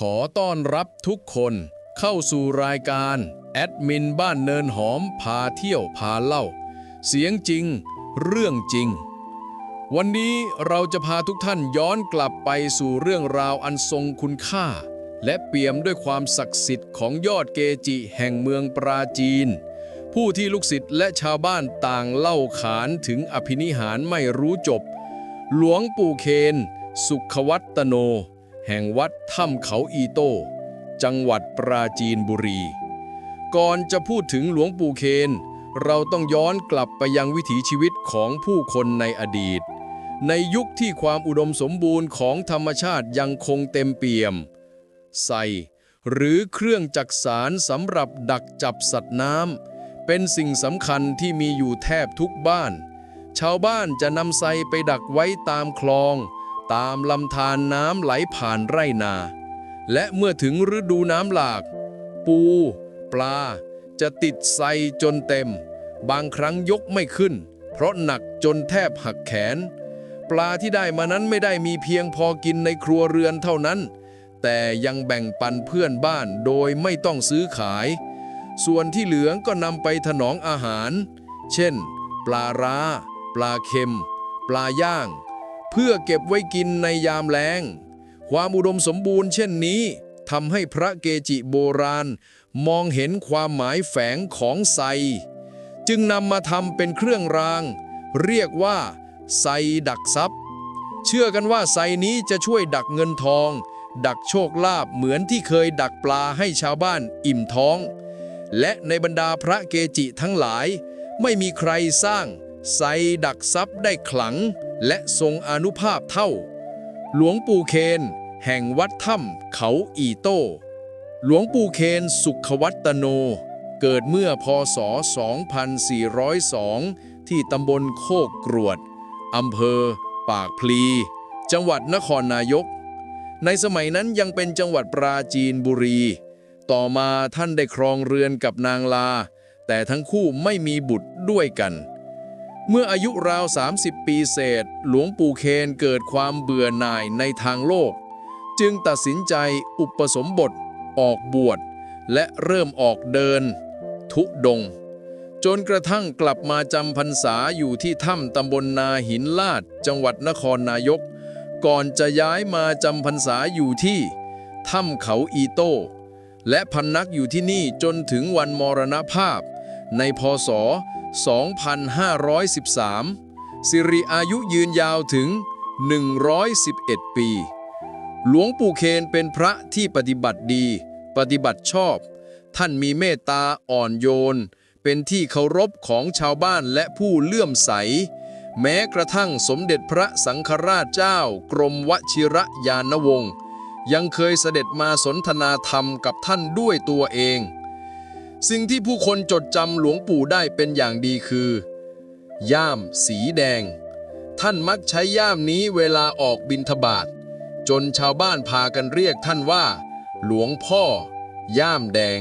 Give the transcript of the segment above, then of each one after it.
ขอต้อนรับทุกคนเข้าสู่รายการ แอดมินบ้านเนินหอมพาเที่ยวพาเล่า เสียงจริง เรื่องจริง วันนี้เราจะพาทุกท่านย้อนกลับไปสู่เรื่องราวอันทรงคุณค่า และเปี่ยมด้วยความศักดิ์สิทธิ์ของยอดเกจิแห่งเมืองปราจีน ผู้ที่ลูกศิษย์และชาวบ้านต่างเล่าขานถึงอภินิหารไม่รู้จบ หลวงปู่เคน สุขวัตโน แห่งวัดถ้ำเขาอีโต้ จังหวัดปราจีนบุรี ก่อนจะพูดถึงหลวงปู่เคน เราต้องย้อนกลับไปยังวิถีชีวิตของผู้คนในอดีต ในยุคที่ความอุดมสมบูรณ์ของธรรมชาติยังคงเต็มเปี่ยม ใส่หรือเครื่องจักสารสำหรับดักจับสัตว์น้ำเป็นสิ่งสำคัญที่มีอยู่แทบทุกบ้าน ชาวบ้านจะนำไซไปดักไว้ตามคลอง ตามลำธารน้ำไหลผ่านไร่นา และเมื่อถึงฤดูน้ำหลาก ปู ปลา จะติดไซจนเต็ม บางครั้งยกไม่ขึ้น เพราะหนักจนแทบหักแขน ปลาที่ได้มานั้นไม่ได้มีเพียงพอกินในครัวเรือนเท่านั้น แต่ยังแบ่งปันเพื่อนบ้านโดยไม่ต้องซื้อขาย ส่วนที่เหลือก็นำไปถนองอาหาร เช่น ปลาร้า ปลาเค็ม ปลาย่าง เพื่อเก็บไว้กินในยามแล้ง ความอุดมสมบูรณ์เช่นนี้ทำให้พระเกจิโบราณ มองเห็นความหมายแฝงของไซจึงนำมาทำเป็นเครื่องราง เรียกว่าไซดักทรัพย์ เชื่อกันว่าไซนี้จะช่วยดักเงินทอง ดักโชคลาภเหมือนที่เคยดักปลาให้ชาวบ้านอิ่มท้อง และในบรรดาพระเกจิทั้งหลาย ไม่มีใครสร้างไซดักทรัพย์ได้ขลังและทรงอนุภาพเท่า หลวงปู่เคน แห่งวัดถ้ำเขาอีโต้ หลวงปู่เคนสุขวัตโน เกิดเมื่อพศ 2402 ที่ตำบลโคกกรวด อำเภอ ปากพลี จังหวัดนครนายก ในสมัยนั้นยังเป็นจังหวัดปราจีนบุรี ต่อมาท่านได้ครองเรือนกับนางลา แต่ทั้งคู่ไม่มีบุตรด้วยกัน เมื่ออายุราว 30 ปีเศษ หลวงปู่เคนเกิดความเบื่อหน่ายในทางโลก จึงตัดสินใจอุปสมบท ออกบวช และเริ่มออกเดิน ทุดง จนกระทั่งกลับมาจำพรรษาอยู่ที่ถ้ำตำบลนาหินลาด จังหวัดนครนายก ก่อนจะย้ายมาจำพรรษาอยู่ที่ถ้ำเขาอีโต้ และพำนักอยู่ที่นี่จนถึงวันมรณภาพ ในพศ 2513 สิริอายุยืนยาวถึง 111 ปี หลวงปู่เคนเป็นพระที่ปฏิบัติดี ปฏิบัติชอบ ท่านมีเมตตาอ่อนโยน เป็นที่เคารพของชาวบ้านและผู้เลื่อมใส แม้กระทั่งสมเด็จพระสังฆราชเจ้ากรมวชิระยานวงศ์ยังเคยเสด็จมาสนทนาธรรมกับท่านด้วยตัวเอง สิ่งที่ผู้คนจดจำหลวงปู่ได้เป็นอย่างดีคือ ย่ามสีแดง ท่านมักใช้ย่ามนี้เวลาออกบิณฑบาตจนชาวบ้านพากันเรียกท่านว่า หลวงพ่อ ย่ามแดง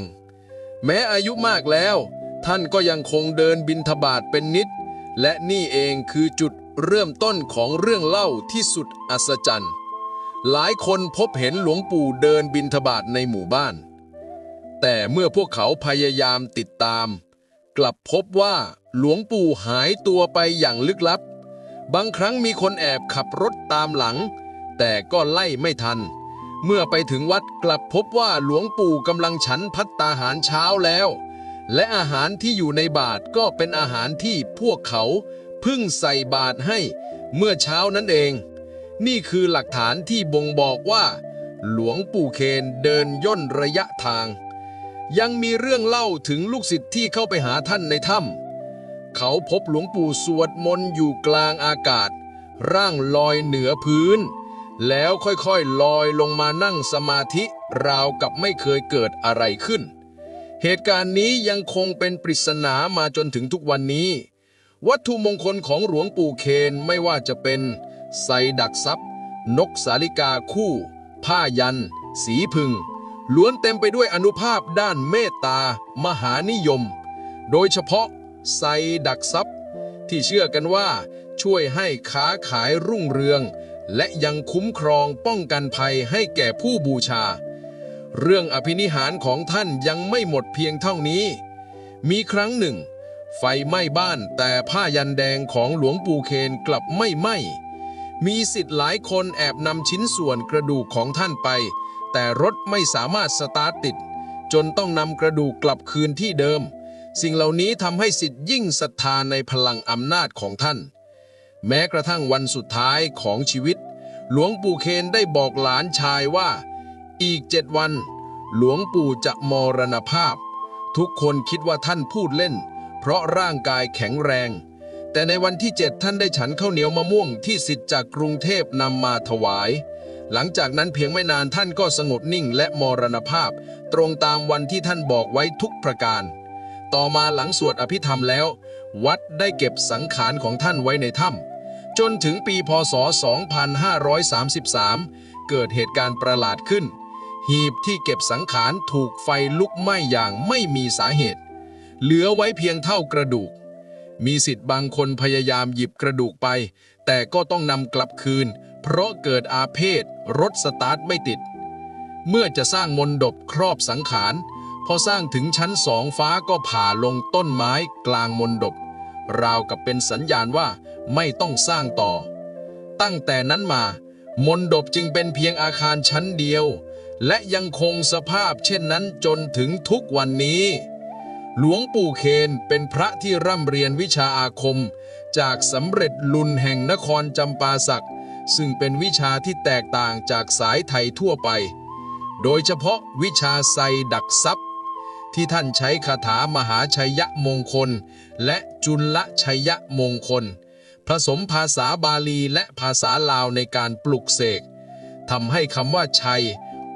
แม้อายุมากแล้ว ท่านก็ยังคงเดินบินทบาทเป็นนิด และนี่เองคือจุดเริ่มต้นของเรื่องเล่าที่สุดอัศจรรย์ หลายคนพบเห็นหลวงปู่เดินบินทบาทในหมู่บ้าน แต่เมื่อพวกเขาพยายามติดตาม กลับพบว่าหลวงปู่หายตัวไปอย่างลึกลับ บางครั้งมีคนแอบขับรถตามหลัง แต่ก็ไล่ไม่ทัน เมื่อไปถึงวัดกลับพบว่าหลวงปู่กำลังฉันพัตตาหารเช้าแล้ว และอาหารที่อยู่ในบาทก็เป็นอาหารที่พวกเขาเพิ่งใส่บาทให้เมื่อเช้านั้นเอง นี่คือหลักฐานที่บ่งบอกว่า หลวงปู่เคนเดินย่นระยะทาง ยังมีเรื่องเล่าถึงลูกศิษย์ที่เข้าไปหาท่านในถ้ำเขาพบหลวงปู่สวดมนต์อยู่กลางอากาศ ร่างลอยเหนือพื้น แล้วค่อยๆลอยลงมานั่งสมาธิราวกับไม่เคยเกิดอะไรขึ้น เหตุการณ์นี้ยังคงเป็นปริศนามาจนถึงทุกวันนี้ วัตถุมงคลของหลวงปู่เคนไม่ว่าจะเป็นไซดักทรัพย์ นกสาลิกาคู่ ผ้ายัน สีพึง ล้วนเต็มไปด้วยอนุภาพด้านเมตตา มหานิยม โดยเฉพาะไซดักทรัพย์ ที่เชื่อกันว่าช่วยให้ค้าขายรุ่งเรือง และยังคุ้มครองป้องกันภัยให้แก่ผู้บูชา เรื่องอภินิหารของท่านยังไม่หมดเพียงเท่านี้ มีครั้งหนึ่ง ไฟไหม้บ้านแต่ผ้ายันแดงของหลวงปู่เคนกลับไม่ไหม้มีสิทธิ์หลายคนแอบนำชิ้นส่วนกระดูกของท่านไป แต่รถไม่สามารถสตาร์ทติด จนต้องนำกระดูกกลับคืนที่เดิม สิ่งเหล่านี้ทำให้สิทธิ์ยิ่งศรัทธาในพลังอำนาจของท่าน แม้กระทั่งวันสุดท้ายของชีวิต หลวงปู่เคนได้บอกหลานชายว่า อีกเจ็ดวัน หลวงปู่จะมรณภาพ ทุกคนคิดว่าท่านพูดเล่น เพราะร่างกายแข็งแรง แต่ในวันที่เจ็ดท่านได้ฉันข้าวเหนียวมะม่วงที่สิทธิ์จากกรุงเทพนำมาถวาย หลังจากนั้นเพียงไม่นานท่านก็สงบนิ่งและมรณภาพ ตรงตามวันที่ท่านบอกไว้ทุกประการ ต่อมาหลังสวดอภิธรรมแล้ว วัดได้เก็บสังขารของท่านไว้ในถ้ำจนถึงปีพศ 2533 เกิดเหตุการณ์ประหลาดขึ้น หีบที่เก็บสังขารถูกไฟลุกไหม้อย่างไม่มีสาเหตุ เหลือไว้เพียงเท่ากระดูก มีสิทธิ์บางคนพยายามหยิบกระดูกไป แต่ก็ต้องนำกลับคืน เพราะเกิดอาเพศรถสตาร์ทไม่ติด เมื่อจะสร้างมนดบครอบสังขารพอสร้างถึงชั้นสองฟ้าก็ผ่าลงต้นไม้กลางมนดบ ราวกับเป็นสัญญาณว่าไม่ต้องสร้างต่อ ตั้งแต่นั้นมา มนดบจึงเป็นเพียงอาคารชั้นเดียว และยังคงสภาพเช่นนั้นจนถึงทุกวันนี้ หลวงปู่เคนเป็นพระที่ร่ำเรียนวิชาอาคม จากสำเร็จลุนแห่งนครจำปาสัก ซึ่งเป็นวิชาที่แตกต่างจากสายไทยทั่วไป โดยเฉพาะวิชาไซดักทรัพย์ ที่ท่านใช้คาถามหาชัยยะมงคล และจุลชัยยะมงคล ผสมภาษาบาลีและภาษาลาวในการปลุกเสกทำให้คำว่าชัย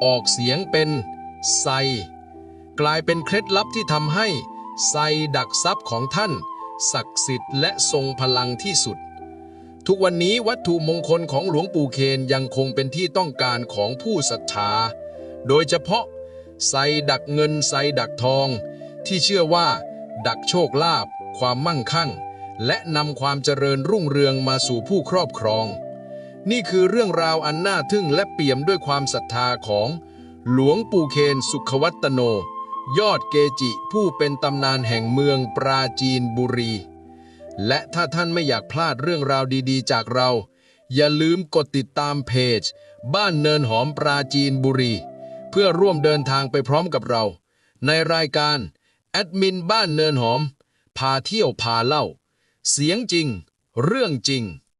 ออกเสียงเป็นไซกลายเป็นเคล็ดลับที่ทำให้ไซดักทรัพย์ของท่าน ศักดิ์สิทธิ์และทรงพลังที่สุด ทุกวันนี้วัตถุมงคลของหลวงปู่เคนยังคงเป็นที่ต้องการของผู้ศรัทธา โดยเฉพาะไซดักเงินไซดักทอง ที่เชื่อว่า ดักโชคลาภความมั่งคั่ง และนำความเจริญรุ่งเรืองมาสู่ผู้ครอบครอง นี่คือเรื่องราวอันน่าทึ่งและเปี่ยมด้วยความศรัทธาของหลวงปู่เคนสุขวัตโน ยอดเกจิผู้เป็นตำนานแห่งเมืองปราจีนบุรี และถ้าท่านไม่อยากพลาดเรื่องราวดีๆ จากเรา อย่าลืมกดติดตามเพจ บ้านเนินหอมปราจีนบุรี เพื่อร่วมเดินทางไปพร้อมกับเรา ในรายการแอดมินบ้านเนินหอม พาเที่ยวพาเล่า เสียงจริง เรื่องจริง